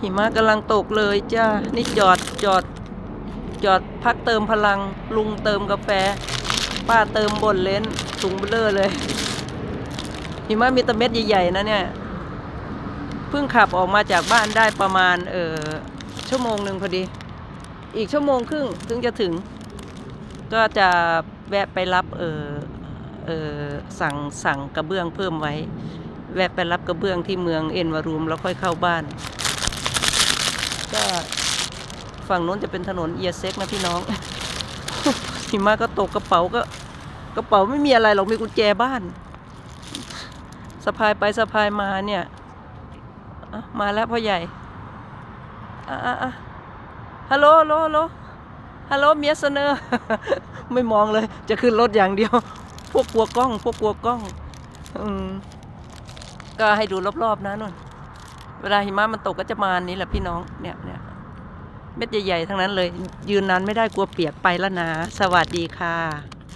หิมะกำลังตกเลยจ้า นี่จอดจอด จอดพักเติมพลัง ลุงเติมกาแฟ ป้าเติมบนเลนสูงเบลอเลย หิมะมีแตะเม็ดใหญ่ๆนะเนี่ย เพิ่งขับออกมาจากบ้านได้ประมาณ เออชั่วโมงหนึ่งพอดี อีกชั่วโมงครึ่งถึงจะถึง ก็จะแวะไปรับ เออเออสั่งสั่งกระเบื้องเพิ่มไว้ แวะไปรับกระเบื้องที่เมืองเอ็นวารูมแล้วค่อยเข้าบ้าน ก็ฝั่งนู้นจะเป็นถนนเอียเซ็กนะพี่น้องหิมะก็ตกกระเป๋าก็กระเป๋าไม่มีอะไรหรอกมีกุญแจบ้านสะพายไปสะพายมาเนี่ยมาแล้วพ่อใหญ่อะอะอะฮัลโหลฮัลโหลฮัลโหลฮัลโหลเมียเสนอไม่มองเลย จะขึ้นรถอย่างเดียว พวกกลัวกล้อง พวกกลัวกล้อง อืม ก็ให้ดูรอบๆนะนุ่น เวลาหิมะมันตกก็จะมานี้แหละพี่น้องเนี่ยเนี่ยเม็ดใหญ่ๆทั้งนั้นเลย ยืนนานไม่ได้กลัวเปียกไปแล้วนะ สวัสดีค่ะ